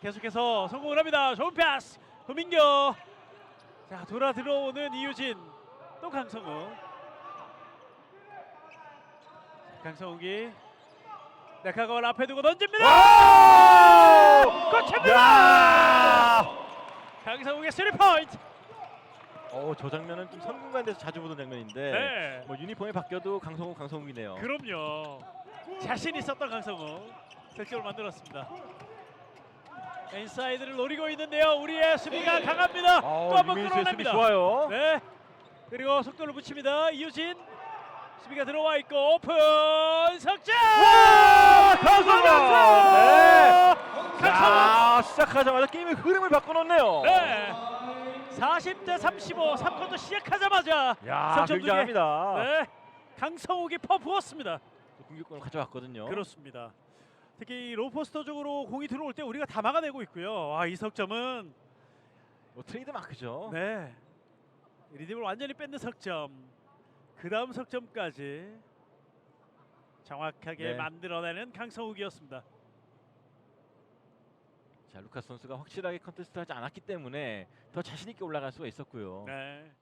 계속해서 성공을 합니다. 좋은 패스. 도민겨. 자 돌아 들어오는 이유진. 또 강성우. 강성욱이 네카가와 앞에 두고 던집니다. 야! 강성욱의 3포인트. 어, 저 장면은 좀 선군관대에서 자주 보던 장면인데 네. 뭐 유니폼이 바뀌어도 강성욱 강성욱이네요. 그럼요. 자신 있었던 강성우 득점을 만들었습니다. 인사이드를 노리고 있는데요. 우리의 수비가 강합니다. 또 어, 한번 유민수의 수비 끌어냅니다. 좋아요. 네. 그리고 속도를 붙입니다. 이유진 수비가 들어와 있고 오픈 석점. 와! 강성욱! 네. 강성욱. 자, 시작하자마자 게임의 흐름을 바꿔놓네요. 네. 40대 35 3쿼터 시작하자마자 야, 석점 두 개. 굉장합니다. 네. 강성욱이 퍼부었습니다. 공격권을 가져왔거든요. 그렇습니다. 특히 로포스터 쪽으로 공이 들어올 때 우리가 다 막아내고 있고요. 아, 이 석점은 뭐 트레이드 마크죠. 네. 리듬을 완전히 뺏는 석점. 그 다음 석점까지 정확하게 네. 만들어내는 강성욱이었습니다. 자, 루카스 선수가 확실하게 컨테스트 하지 않았기 때문에 더 자신 있게 올라갈 수가 있었고요. 네.